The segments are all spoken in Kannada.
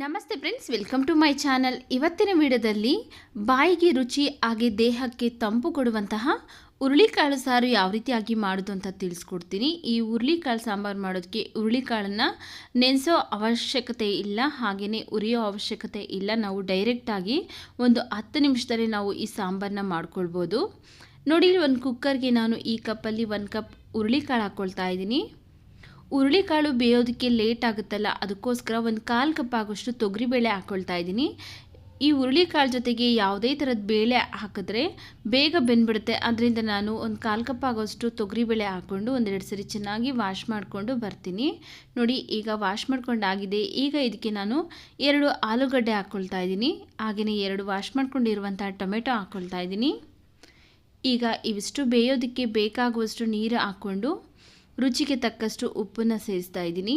ನಮಸ್ತೆ friends, welcome to my channel. ಇವತ್ತಿನ ವಿಡಿಯೋದಲ್ಲಿ ಬಾಯಿಗೆ ರುಚಿ, ಹಾಗೆ ದೇಹಕ್ಕೆ ತಂಪು ಕೊಡುವಂತಹ ಹುರುಳಿಕಾಳು ಸಾರು ಯಾವ ರೀತಿಯಾಗಿ ಮಾಡೋದು ಅಂತ ತಿಳಿಸ್ಕೊಡ್ತೀನಿ. ಈ ಹುರುಳಿಕಾಳು ಸಾಂಬಾರು ಮಾಡೋದಕ್ಕೆ ಹುರುಳಿಕಾಳನ್ನು ನೆನೆಸೋ ಅವಶ್ಯಕತೆ ಇಲ್ಲ ಹಾಗೆಯೇ ಉರಿಯೋ ಅವಶ್ಯಕತೆ ಇಲ್ಲ. ನಾವು ಡೈರೆಕ್ಟಾಗಿ ಒಂದು ಹತ್ತು ನಿಮಿಷದಲ್ಲಿ ನಾವು ಈ ಸಾಂಬಾರನ್ನ ಮಾಡ್ಕೊಳ್ಬೋದು. ನೋಡಿ ಒಂದು ಕುಕ್ಕರ್ಗೆ ನಾನು ಈ ಕಪ್ಪಲ್ಲಿ ಒಂದು ಕಪ್ ಹುರುಳಿಕಾಳು ಹಾಕ್ಕೊಳ್ತಾ ಇದ್ದೀನಿ. ಹುರುಳಿಕಾಳು ಬೇಯೋದಕ್ಕೆ ಲೇಟ್ ಆಗುತ್ತಲ್ಲ, ಅದಕ್ಕೋಸ್ಕರ ಒಂದು ಕಾಲು ಕಪ್ ಆಗೋಷ್ಟು ತೊಗರಿಬೇಳೆ ಹಾಕ್ಕೊಳ್ತಾ ಇದ್ದೀನಿ. ಈ ಹುರುಳಿಕಾಳು ಜೊತೆಗೆ ಯಾವುದೇ ಥರದ ಬೇಳೆ ಹಾಕಿದ್ರೆ ಬೇಗ ಬೆಂದ್ಬಿಡುತ್ತೆ. ಅದರಿಂದ ನಾನು ಒಂದು ಕಾಲು ಕಪ್ ಆಗೋಷ್ಟು ತೊಗರಿಬೇಳೆ ಹಾಕ್ಕೊಂಡು ಒಂದೆರಡು ಸರಿ ಚೆನ್ನಾಗಿ ವಾಶ್ ಮಾಡಿಕೊಂಡು ಬರ್ತೀನಿ. ನೋಡಿ, ಈಗ ವಾಶ್ ಮಾಡ್ಕೊಂಡಾಗಿದೆ ಈಗ ಇದಕ್ಕೆ ನಾನು ಎರಡು ಆಲೂಗಡ್ಡೆ ಹಾಕ್ಕೊಳ್ತಾ ಇದ್ದೀನಿ. ಹಾಗೆಯೇ ಎರಡು ವಾಶ್ ಮಾಡ್ಕೊಂಡಿರುವಂಥ ಟೊಮೆಟೊ ಹಾಕ್ಕೊಳ್ತಾ ಇದ್ದೀನಿ. ಈಗ ಇವಿಷ್ಟು ಬೇಯೋದಕ್ಕೆ ಬೇಕಾಗುವಷ್ಟು ನೀರು ಹಾಕ್ಕೊಂಡು ರುಚಿಗೆ ತಕ್ಕಷ್ಟು ಉಪ್ಪನ್ನು ಸೇರಿಸ್ತಾ ಇದ್ದೀನಿ.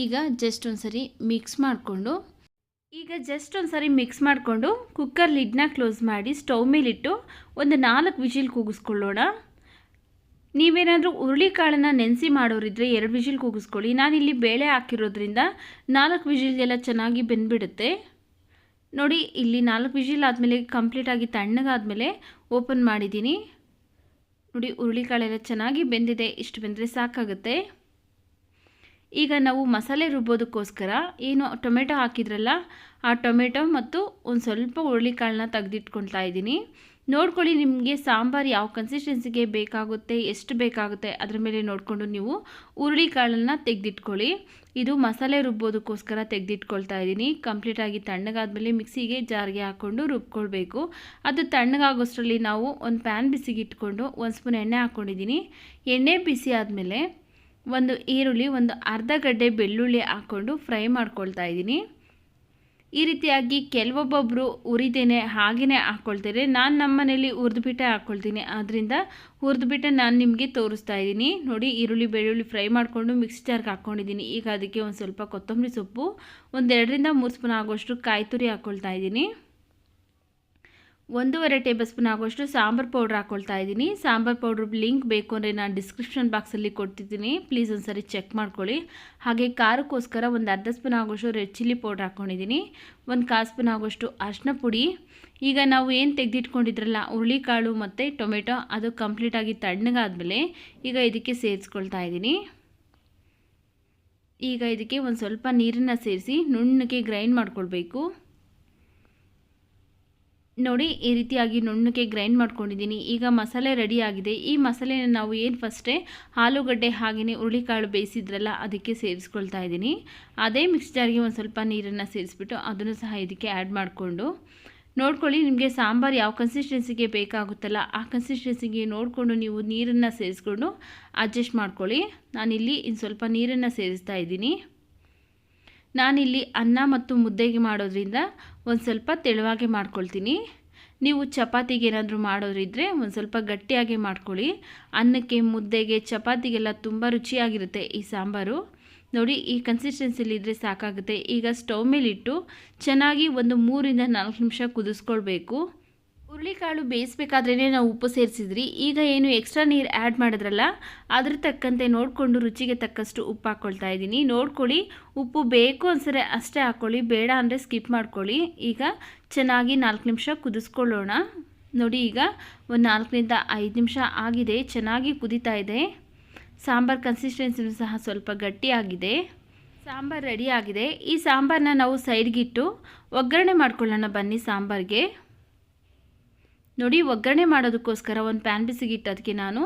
ಈಗ ಜಸ್ಟ್ ಒಂದು ಸರಿ ಮಿಕ್ಸ್ ಮಾಡಿಕೊಂಡು, ಈಗ ಜಸ್ಟ್ ಒಂದು ಸರಿ ಮಿಕ್ಸ್ ಮಾಡಿಕೊಂಡು ಕುಕ್ಕರ್ ಲಿಡ್ನ ಕ್ಲೋಸ್ ಮಾಡಿ ಸ್ಟವ್ ಮೇಲಿಟ್ಟು ಒಂದು ನಾಲ್ಕು ವಿಜಿಲ್ ಕೂಗಿಸ್ಕೊಳ್ಳೋಣ. ನೀವೇನಾದರೂ ಹುರುಳಿಕಾಳನ್ನು ನೆನೆಸಿ ಮಾಡೋರಿದ್ರೆ ಎರಡು ವಿಜಿಲ್ ಕೂಗಿಸ್ಕೊಳ್ಳಿ. ನಾನಿಲ್ಲಿ ಬೇಳೆ ಹಾಕಿರೋದ್ರಿಂದ ನಾಲ್ಕು ವಿಜಿಲ್ಗೆಲ್ಲ ಚೆನ್ನಾಗಿ ಬೆಂದ್ಬಿಡುತ್ತೆ. ನೋಡಿ, ಇಲ್ಲಿ ನಾಲ್ಕು ವಿಜಿಲ್ ಆದಮೇಲೆ ಕಂಪ್ಲೀಟಾಗಿ ತಣ್ಣಗಾದಮೇಲೆ ಓಪನ್ ಮಾಡಿದ್ದೀನಿ. ನೋಡಿ ಹುರುಳಿಕಾಳೆಲ್ಲ ಚೆನ್ನಾಗಿ ಬೆಂದಿದೆ. ಇಷ್ಟು ಬೆಂದರೆ ಸಾಕಾಗುತ್ತೆ. ಈಗ ನಾವು ಮಸಾಲೆ ರುಬ್ಬೋದಕ್ಕೋಸ್ಕರ ಏನು ಟೊಮೆಟೊ ಹಾಕಿದ್ರಲ್ಲ, ಆ ಟೊಮೆಟೊ ಮತ್ತು ಒಂದು ಸ್ವಲ್ಪ ಹುರುಳಿಕಾಳನ್ನ ತೆಗೆದಿಟ್ಕೊಳ್ತಾ ಇದ್ದೀನಿ. ನೋಡ್ಕೊಳ್ಳಿ ನಿಮಗೆ ಸಾಂಬಾರು ಯಾವ ಕನ್ಸಿಸ್ಟೆನ್ಸಿಗೆ ಬೇಕಾಗುತ್ತೆ, ಎಷ್ಟು ಬೇಕಾಗುತ್ತೆ, ಅದರ ಮೇಲೆ ನೋಡಿಕೊಂಡು ನೀವು ಹುರುಳಿಕಾಳನ್ನು ತೆಗೆದಿಟ್ಕೊಳ್ಳಿ. ಇದು ಮಸಾಲೆ ರುಬ್ಬೋದಕ್ಕೋಸ್ಕರ ತೆಗೆದಿಟ್ಕೊಳ್ತಾ ಇದ್ದೀನಿ. ಕಂಪ್ಲೀಟಾಗಿ ತಣ್ಣಗಾದ್ಮೇಲೆ ಮಿಕ್ಸಿಗೆ ಜಾರಿಗೆ ಹಾಕ್ಕೊಂಡು ರುಬ್ಕೊಳ್ಬೇಕು. ಅದು ತಣ್ಣಗಾಗೋಷ್ಟರಲ್ಲಿ ನಾವು ಒಂದು ಪ್ಯಾನ್ ಬಿಸಿಗೆ ಇಟ್ಕೊಂಡು ಒಂದು ಸ್ಪೂನ್ ಎಣ್ಣೆ ಹಾಕ್ಕೊಂಡಿದ್ದೀನಿ. ಎಣ್ಣೆ ಬಿಸಿ ಆದಮೇಲೆ ಒಂದು ಈರುಳ್ಳಿ, ಒಂದು ಅರ್ಧ ಗಡ್ಡೆ ಬೆಳ್ಳುಳ್ಳಿ ಹಾಕ್ಕೊಂಡು ಫ್ರೈ ಮಾಡ್ಕೊಳ್ತಾ ಇದ್ದೀನಿ. ಈ ರೀತಿಯಾಗಿ ಕೆಲವೊಬ್ಬೊಬ್ಬರು ಉರಿದೇನೆ ಹಾಗೆಯೇ ಹಾಕ್ಕೊಳ್ತಾರೆ ನಾನು ನಮ್ಮ ಮನೇಲಿ ಹುರಿದ್ಬಿಟ್ಟೆ ಹಾಕ್ಕೊಳ್ತೀನಿ ಆದ್ದರಿಂದ ಹುರಿದ್ಬಿಟ್ಟೆ ನಾನು ನಿಮಗೆ ತೋರಿಸ್ತಾ ಇದ್ದೀನಿ. ನೋಡಿ, ಈರುಳ್ಳಿ, ಬೆಳ್ಳುಳ್ಳಿ ಫ್ರೈ ಮಾಡಿಕೊಂಡು ಮಿಕ್ಸಿ ಜಾರ್ಗೆ ಹಾಕ್ಕೊಂಡಿದ್ದೀನಿ ಈಗ ಅದಕ್ಕೆ ಒಂದು ಸ್ವಲ್ಪ ಕೊತ್ತಂಬರಿ ಸೊಪ್ಪು ಒಂದೆರಡರಿಂದ ಮೂರು ಸ್ಪೂನ್ ಆಗೋಷ್ಟು ಕಾಯಿ ತುರಿ ಹಾಕ್ಕೊಳ್ತಾ ಇದ್ದೀನಿ. ಒಂದೂವರೆ ಟೇಬಲ್ ಸ್ಪೂನ್ ಆಗೋಷ್ಟು ಸಾಂಬಾರು ಪೌಡ್ರ್ ಹಾಕ್ಕೊಳ್ತಾ ಇದ್ದೀನಿ. ಸಾಂಬಾರು ಪೌಡ್ರ್ ಲಿಂಕ್ ಬೇಕು ಅಂದರೆ ನಾನು ಡಿಸ್ಕ್ರಿಪ್ಷನ್ ಬಾಕ್ಸಲ್ಲಿ ಕೊಡ್ತಿದ್ದೀನಿ. ಪ್ಲೀಸ್ ಒಂದು ಸರಿ ಚೆಕ್ ಮಾಡ್ಕೊಳ್ಳಿ. ಹಾಗೆ ಖಾರಕ್ಕೋಸ್ಕರ ಒಂದು ಅರ್ಧ ಸ್ಪೂನ್ ಆಗೋಷ್ಟು ರೆಡ್ ಚಿಲ್ಲಿ ಪೌಡ್ರ್ ಹಾಕ್ಕೊಂಡಿದ್ದೀನಿ ಒಂದು ಕಾಲು ಸ್ಪೂನ್ ಆಗೋಷ್ಟು ಅರಿಶಿನ ಪುಡಿ. ಈಗ ನಾವು ಏನು ತೆಗೆದಿಟ್ಕೊಂಡಿದ್ರಲ್ಲ, ಹುರುಳಿಕಾಳು ಮತ್ತು ಟೊಮೆಟೊ, ಅದು ಕಂಪ್ಲೀಟಾಗಿ ತಣ್ಣಗಾದಮೇಲೆ ಈಗ ಇದಕ್ಕೆ ಸೇರಿಸ್ಕೊಳ್ತಾ ಇದ್ದೀನಿ. ಈಗ ಇದಕ್ಕೆ ಒಂದು ಸ್ವಲ್ಪ ನೀರನ್ನು ಸೇರಿಸಿ ನುಣ್ಣಗೆ ಗ್ರೈಂಡ್ ಮಾಡ್ಕೊಳ್ಬೇಕು. ನೋಡಿ, ಈ ರೀತಿಯಾಗಿ ನುಣ್ಣಕ್ಕೆ ಗ್ರೈಂಡ್ ಮಾಡ್ಕೊಂಡಿದ್ದೀನಿ. ಈಗ ಮಸಾಲೆ ರೆಡಿ ಆಗಿದೆ. ಈ ಮಸಾಲೆನ ನಾವು ಏನು ಫಸ್ಟೇ ಆಲೂಗಡ್ಡೆ ಹಾಗೆಯೇ ಹುರುಳಿಕಾಳು ಬೇಯಿಸಿದ್ರಲ್ಲ, ಅದಕ್ಕೆ ಸೇರಿಸ್ಕೊಳ್ತಾ ಇದ್ದೀನಿ. ಅದೇ ಮಿಕ್ಸ್ ಒಂದು ಸ್ವಲ್ಪ ನೀರನ್ನು ಸೇರಿಸ್ಬಿಟ್ಟು ಅದನ್ನು ಸಹ ಇದಕ್ಕೆ ಆ್ಯಡ್ ಮಾಡಿಕೊಂಡು. ನೋಡ್ಕೊಳ್ಳಿ, ನಿಮಗೆ ಸಾಂಬಾರು ಯಾವ ಕನ್ಸಿಸ್ಟೆನ್ಸಿಗೆ ಬೇಕಾಗುತ್ತಲ್ಲ, ಆ ಕನ್ಸಿಸ್ಟೆನ್ಸಿಗೆ ನೋಡಿಕೊಂಡು ನೀವು ನೀರನ್ನು ಸೇರಿಸ್ಕೊಂಡು ಅಡ್ಜಸ್ಟ್ ಮಾಡ್ಕೊಳ್ಳಿ. ನಾನಿಲ್ಲಿ ಇನ್ನು ಸ್ವಲ್ಪ ನೀರನ್ನು ಸೇರಿಸ್ತಾ ಇದ್ದೀನಿ. ನಾನಿಲ್ಲಿ ಅನ್ನ ಮತ್ತು ಮುದ್ದೆಗೆ ಮಾಡೋದ್ರಿಂದ ಒಂದು ಸ್ವಲ್ಪ ತೆಳುವಾಗೆ ಮಾಡ್ಕೊಳ್ತೀನಿ. ನೀವು ಚಪಾತಿಗೆ ಏನಾದರೂ ಮಾಡೋರಿದ್ದರೆ ಒಂದು ಸ್ವಲ್ಪ ಗಟ್ಟಿಯಾಗಿ ಮಾಡ್ಕೊಳ್ಳಿ. ಅನ್ನಕ್ಕೆ, ಮುದ್ದೆಗೆ, ಚಪಾತಿಗೆಲ್ಲ ತುಂಬ ರುಚಿಯಾಗಿರುತ್ತೆ ಈ ಸಾಂಬಾರು. ನೋಡಿ, ಈ ಕನ್ಸಿಸ್ಟೆನ್ಸಿಲಿದ್ದರೆ ಸಾಕಾಗುತ್ತೆ. ಈಗ ಸ್ಟವ್ ಮೇಲಿಟ್ಟು ಚೆನ್ನಾಗಿ ಒಂದು ಮೂರಿಂದ ನಾಲ್ಕು ನಿಮಿಷ ಕುದಿಸ್ಕೊಳ್ಬೇಕು. ಹುರುಳಿಕಾಳು ಬೇಯಿಸ್ಬೇಕಾದ್ರೇ ನಾವು ಉಪ್ಪು ಸೇರಿಸಿದ್ರಿ. ಈಗ ಏನು ಎಕ್ಸ್ಟ್ರಾ ನೀರು ಆ್ಯಡ್ ಮಾಡಿದ್ರಲ್ಲ, ಅದ್ರ ತಕ್ಕಂತೆ ನೋಡಿಕೊಂಡು ರುಚಿಗೆ ತಕ್ಕಷ್ಟು ಉಪ್ಪು ಹಾಕ್ಕೊಳ್ತಾ ಇದ್ದೀನಿ. ನೋಡ್ಕೊಳ್ಳಿ, ಉಪ್ಪು ಬೇಕು ಅನ್ಸರೆ ಅಷ್ಟೇ ಹಾಕ್ಕೊಳ್ಳಿ ಬೇಡ ಅಂದರೆ ಸ್ಕಿಪ್ ಮಾಡ್ಕೊಳ್ಳಿ. ಈಗ ಚೆನ್ನಾಗಿ ನಾಲ್ಕು ನಿಮಿಷ ಕುದಿಸ್ಕೊಳ್ಳೋಣ. ನೋಡಿ, ಈಗ ಒಂದು ನಾಲ್ಕರಿಂದ ಐದು ನಿಮಿಷ ಆಗಿದೆ, ಚೆನ್ನಾಗಿ ಕುದೀತಾ ಇದೆ. ಸಾಂಬಾರು ಕನ್ಸಿಸ್ಟೆನ್ಸಿನೂ ಸಹ ಸ್ವಲ್ಪ ಗಟ್ಟಿಯಾಗಿದೆ ಸಾಂಬಾರು ರೆಡಿ ಆಗಿದೆ. ಈ ಸಾಂಬಾರನ್ನ ನಾವು ಸೈಡ್ಗಿಟ್ಟು ಒಗ್ಗರಣೆ ಮಾಡ್ಕೊಳ್ಳೋಣ ಬನ್ನಿ ಸಾಂಬಾರಿಗೆ. ನೋಡಿ, ಒಗ್ಗರಣೆ ಮಾಡೋದಕ್ಕೋಸ್ಕರ ಒಂದು ಪ್ಯಾನ್ ಬಿಸಿಗಿಟ್ಟು ಅದಕ್ಕೆ ನಾನು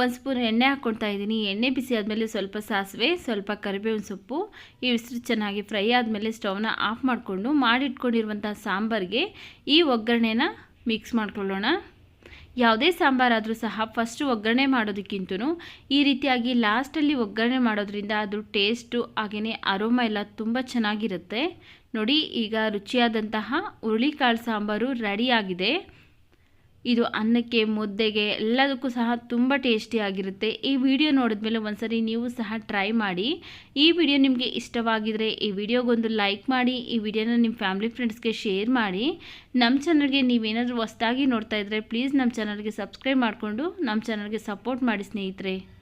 ಒಂದು ಸ್ಪೂನ್ ಎಣ್ಣೆ ಹಾಕ್ಕೊಳ್ತಾ ಇದ್ದೀನಿ. ಎಣ್ಣೆ ಬಿಸಿ ಆದಮೇಲೆ ಸ್ವಲ್ಪ ಸಾಸಿವೆ, ಸ್ವಲ್ಪ ಕರಿಬೇವಿನ ಸೊಪ್ಪು, ಈ ಉಸಿರು ಚೆನ್ನಾಗಿ ಫ್ರೈ ಆದಮೇಲೆ ಸ್ಟವ್ನ ಆಫ್ ಮಾಡಿಕೊಂಡು ಮಾಡಿಟ್ಕೊಂಡಿರುವಂಥ ಸಾಂಬಾರಿಗೆ ಈ ಒಗ್ಗರಣೆನ ಮಿಕ್ಸ್ ಮಾಡ್ಕೊಳ್ಳೋಣ. ಯಾವುದೇ ಸಾಂಬಾರಾದರೂ ಸಹ ಫಸ್ಟು ಒಗ್ಗರಣೆ ಮಾಡೋದಕ್ಕಿಂತ ಈ ರೀತಿಯಾಗಿ ಲಾಸ್ಟಲ್ಲಿ ಒಗ್ಗರಣೆ ಮಾಡೋದ್ರಿಂದ ಅದು ಟೇಸ್ಟು ಹಾಗೆಯೇ ಅರೋಮ ಎಲ್ಲ ತುಂಬ ಚೆನ್ನಾಗಿರುತ್ತೆ. ನೋಡಿ, ಈಗ ರುಚಿಯಾದಂತಹ ಹುರುಳಿಕಾಳು ಸಾಂಬಾರು ರೆಡಿಯಾಗಿದೆ ಇದು ಅನ್ನಕ್ಕೆ, ಮುದ್ದೆಗೆ ಎಲ್ಲದಕ್ಕೂ ಸಹ ತುಂಬ ಟೇಸ್ಟಿಯಾಗಿರುತ್ತೆ ಈ ವಿಡಿಯೋ ನೋಡಿದ್ಮೇಲೆ ಒಂದ್ಸರಿ ನೀವು ಸಹ ಟ್ರೈ ಮಾಡಿ. ಈ ವಿಡಿಯೋ ನಿಮಗೆ ಇಷ್ಟವಾಗಿದ್ರೆ ಈ ವಿಡಿಯೋಗೊಂದು ಲೈಕ್ ಮಾಡಿ, ಈ ವಿಡಿಯೋನ ನಿಮ್ಮ ಫ್ಯಾಮಿಲಿ ಫ್ರೆಂಡ್ಸ್ಗೆ ಶೇರ್ ಮಾಡಿ. ನಮ್ಮ ಚಾನಲ್ಗೆ ನೀವೇನಾದರೂ ಹೊಸ್ದಾಗಿ ನೋಡ್ತಾ ಇದ್ದರೆ ಪ್ಲೀಸ್ ನಮ್ಮ ಚಾನಲ್ಗೆ ಸಬ್ಸ್ಕ್ರೈಬ್ ಮಾಡಿಕೊಂಡು ನಮ್ಮ ಚಾನಲ್ಗೆ ಸಪೋರ್ಟ್ ಮಾಡಿ ಸ್ನೇಹಿತರೆ.